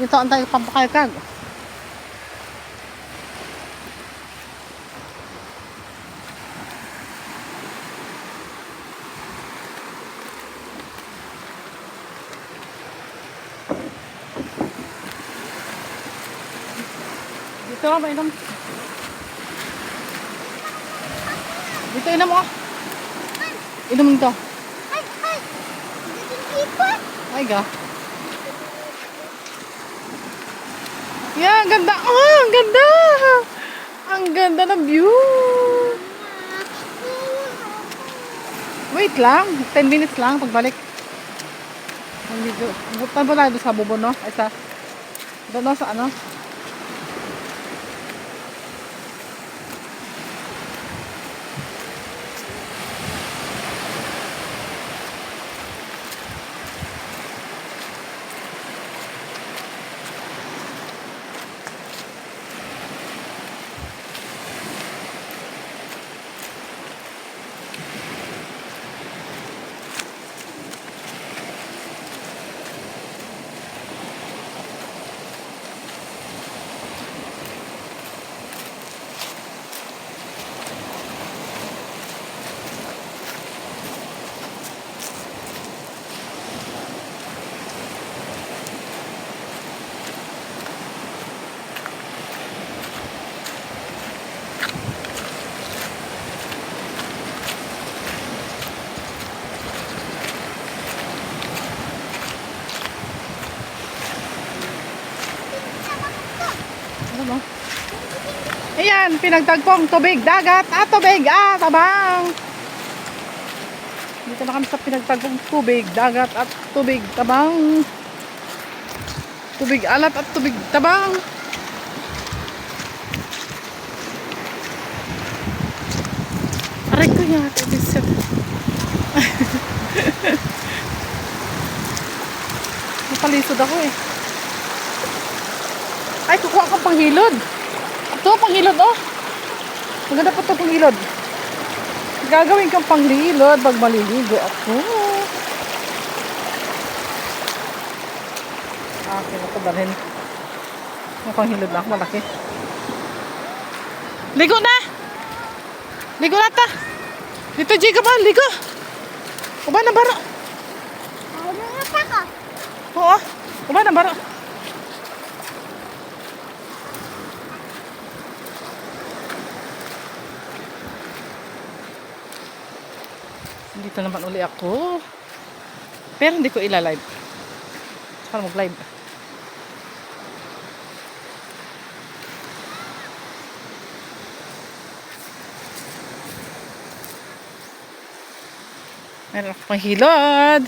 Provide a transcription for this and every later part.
Dito ang tayo pampakayag. Dito mainom. Dito, inom mo. Inom mo dito. Ay, ay! Ipon! Ay, ga. Yeah, ganda. Oh, ang ganda. Ang ganda ng view. Wait lang. 10 minutes lang pagbalik. Nandito. Butan po tayo sa bubon, no? Ay, sa... Doon, sa? Ano mo? Ayan, pinagtagpong tubig, dagat, at tubig, ah, tabang. Dito na kami sa pinagtagpong tubig, dagat, at tubig, tabang. Tubig alat at tubig tabang. Aray ko yan, episode. Napalisod ako eh. Ay, kukuha kang panghilod. Ito, panghilod, oh. Maganda pa ito panghilod. Gagawin kang panghilod pag maliligo ako. Akin na ito dalhin. Yung panghilod na ako, malaki. Ligo na! Ligo na ta! Dito, Jika ba? Ligo! Uba na baro. Ano nga pa ka? Oo, uba na baro. Dito naman uli ako. Pero hindi ko ila-live. Para mag-live. Meron ako pang hilod.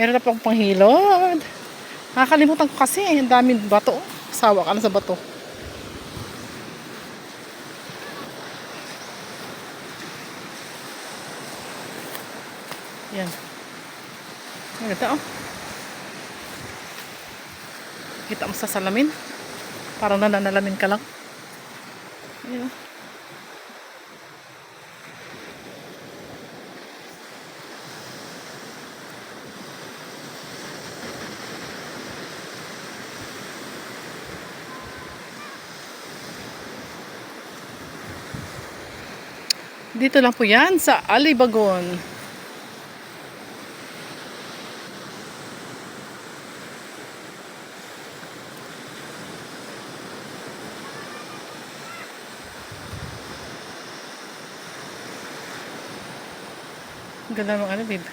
Meron na pang panghilod. Nakakalimutan ko kasi. Ang daming bato. Sawa ka na sa bato. Yan. Ang ganda oh. Kita mo sa salamin. Parang nananalamin ka lang. Ayan oh. Dito lang po yan sa Alibagon. Ganda ng ano, babe.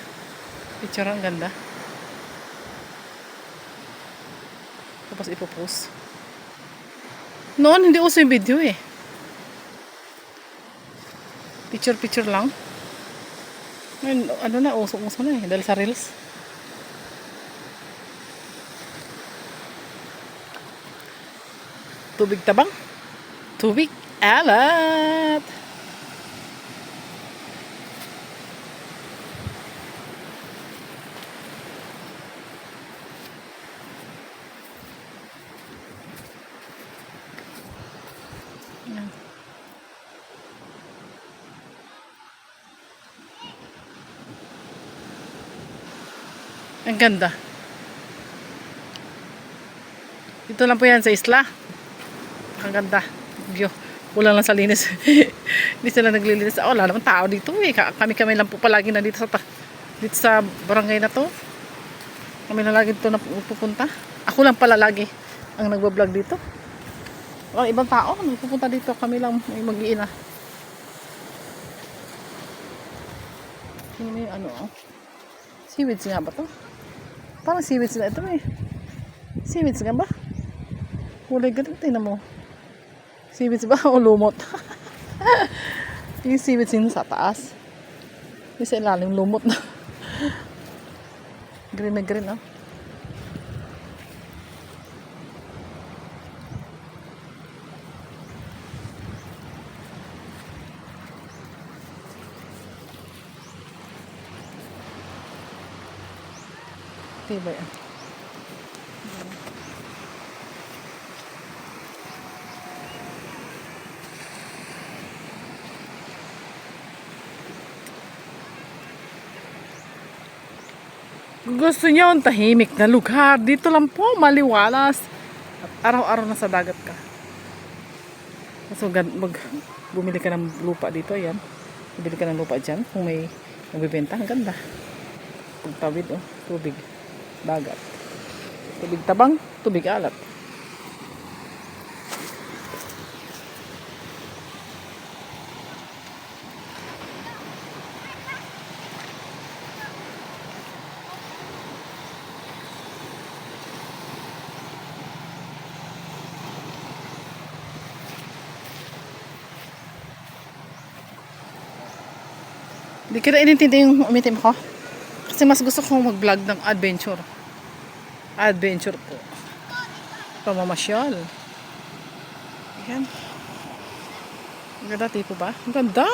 Picture ang ganda. Tapos ipopost. Noon, hindi uso yung video eh. Picture-picture lang. Ngayon, ano na, uso-uso na eh. Dahil sa reels. Tubig tabang. Tubig alat. Ang ganda. Dito lang po yan sa isla. Ang ganda. View. Kulang lang sa linis. Hindi sila naglilinis. Oh, wala naman tao dito eh. Ka- Kami-kami lang po palagi na dito sa, dito sa barangay na to. Kami na lagi dito na pu- pupunta. Ako lang pala lagi ang nagbablog dito. Walang ibang tao. Nagpupunta dito. Kami lang mag-iina. Yung ano oh. Seaweeds nga ba to? Parang seaweeds nga ito eh. Seaweeds nga ba? Kulay ganun. Tingnan mo. Seaweeds ba o lumot? yung seaweeds yung sa taas. Yung sa ilalim lumot na. green na green ah. Tibay ah. Gusto niyo ang tahimik na lugar. Dito lang po, maliwalas. At araw-araw na sa dagat ka. So, mag, bumili ka ng lupa dito, ayan. Bumili ka ng lupa dyan. Kung may nagbibenta, ang ganda. Pagtawid, oh, tubig. Dagat. Tubig tabang, tubig alat. Hindi ko na inintindi yung umitim ko. Kasi mas gusto kong mag-vlog ng adventure. Adventure po. Pamamasyal. Ayan. Ang ganda tipo ba? Ang ganda!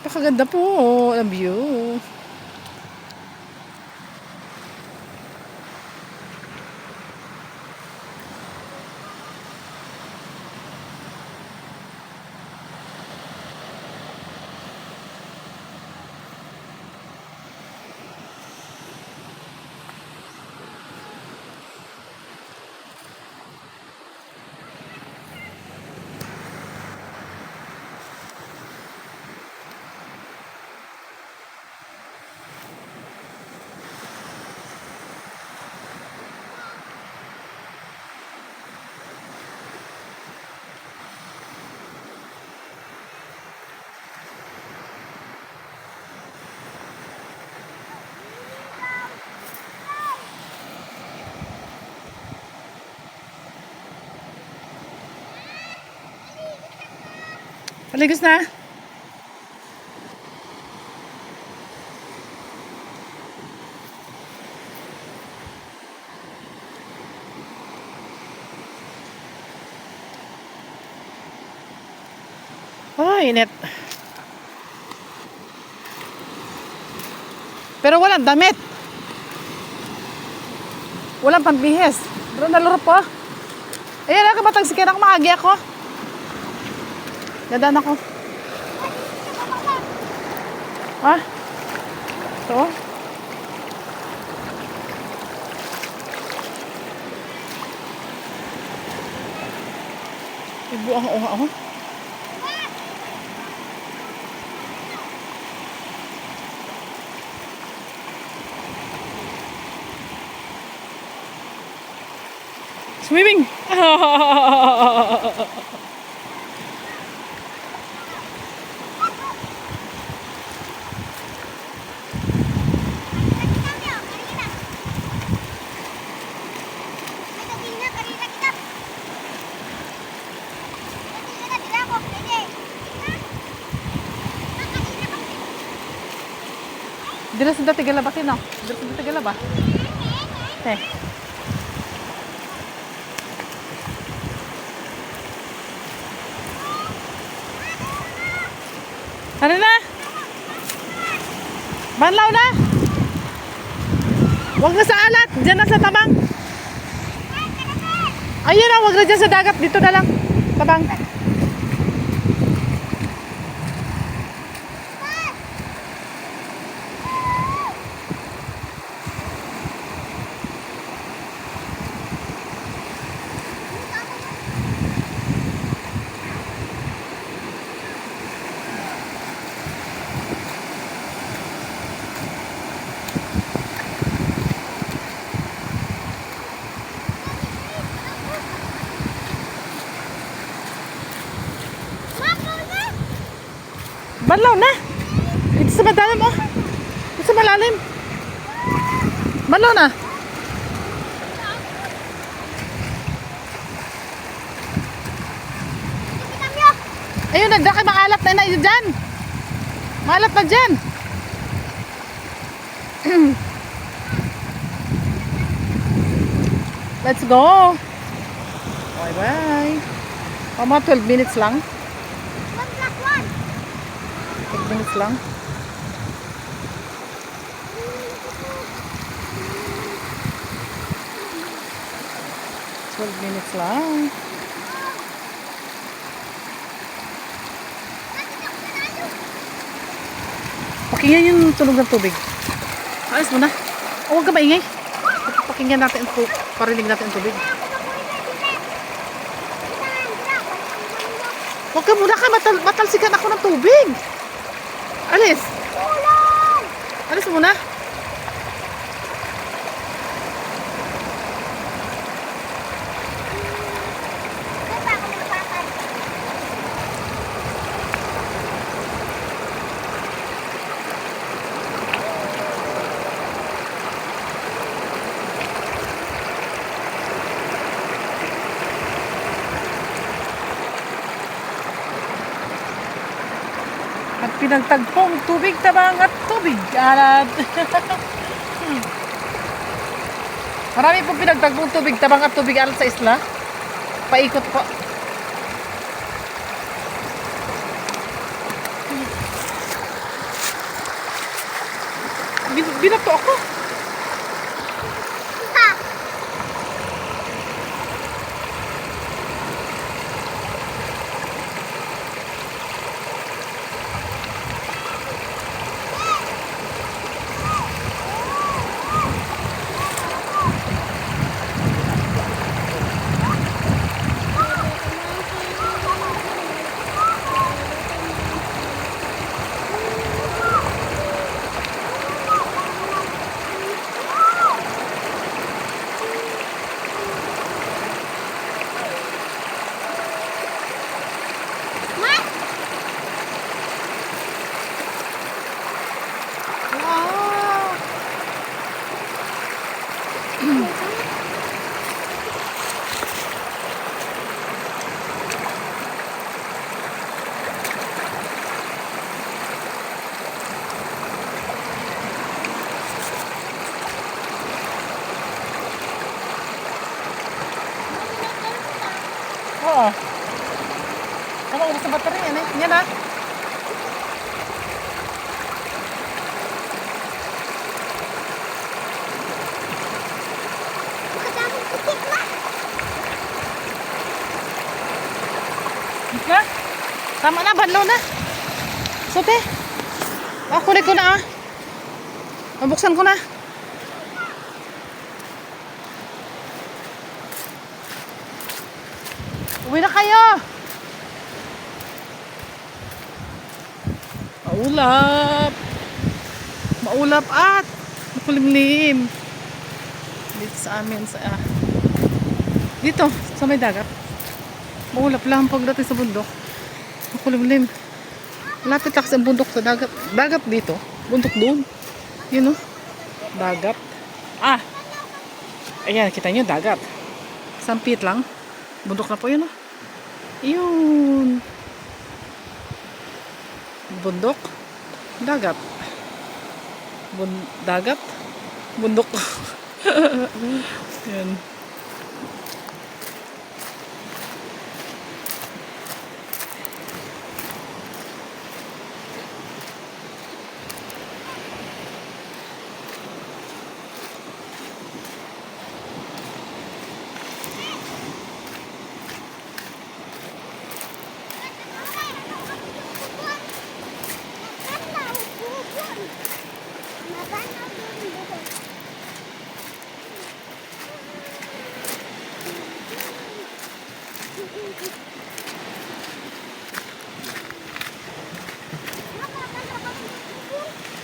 Pakaganda po. Ang view. Paligos na. Oh, init. Pero walang damit. Walang pambihis. Pero naluro po. Ayan, nakabatang sikir ako. Maagi ako. Dadaan ako. Ah? Ito? Ibu ang unga ako. Swimming! Dila sa dati galaba kino. Dila sa dati galaba. Eh. Ano na? Banlaw na? Huwag na sa alat. Diyan na sa tabang. Ayun na, huwag na dyan sa dagat. Dito na lang. Tabang. Banlaw na. Dito sa madalim oh. Dito sa malalim. Banlaw na. Ayun, nagdaki maalat na na dyan. Maalat na dyan. Let's go. Bye bye. Oh, mga 12 minutes lang. Minutes lang. Twelve minutes lang. Pakinggan yung tunog ng tubig. Ayos mo na. Huwag ka maingay. Pakinggan natin tubig. Parinig natin ang tubig. Huwag ka muna ka. Matal matalsikan ako ng tubig. Alis. Alis muna. At pinagtagpong tubig tabang at tubig alat. Hmm. Marami pong pinagtagpong tubig tabang at tubig alat sa isla. Paikot po. Bin binato ako. Wow. Oo. Ano, ubos na battery yan eh. Yan ah. Na? Tama na, banlaw na. Sote. Ah, kunin ko na ah. Mabuksan ko na. Uwi na kayo. Maulap. Maulap at makulimlim. Dito sa amin sa ah. Dito sa may dagat. Maulap lang pagdating sa bundok. Makulimlim. Malapit lang sa bundok sa dagat. Dagat dito. Bundok doon. Yun oh. Dagat. Ah. Ayan, kita nyo dagat. Sampit lang. Bundok na po yun oh. Yun. Bundok. Dagat. Bun dagat. Bundok. Yan.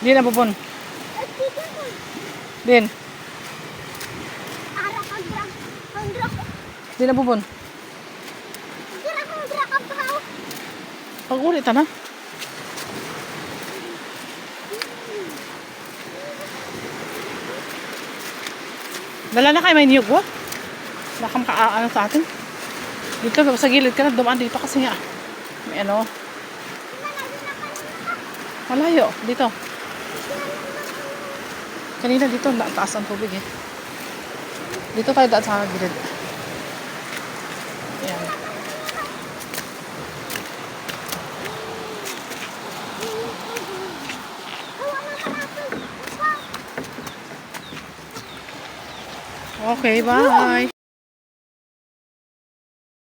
Din na pupon. Din. Din na pupon. Pag ulit na. Dala na kayo may niyog wa? Nakam ka ano sa atin? Dito, sa gilid ka na, dumaan dito kasi nga. May ano. Malayo, dito. Kanina dito, na taas ang tubig eh. Dito tayo daan sa gilid. Ayan. Okay, bye.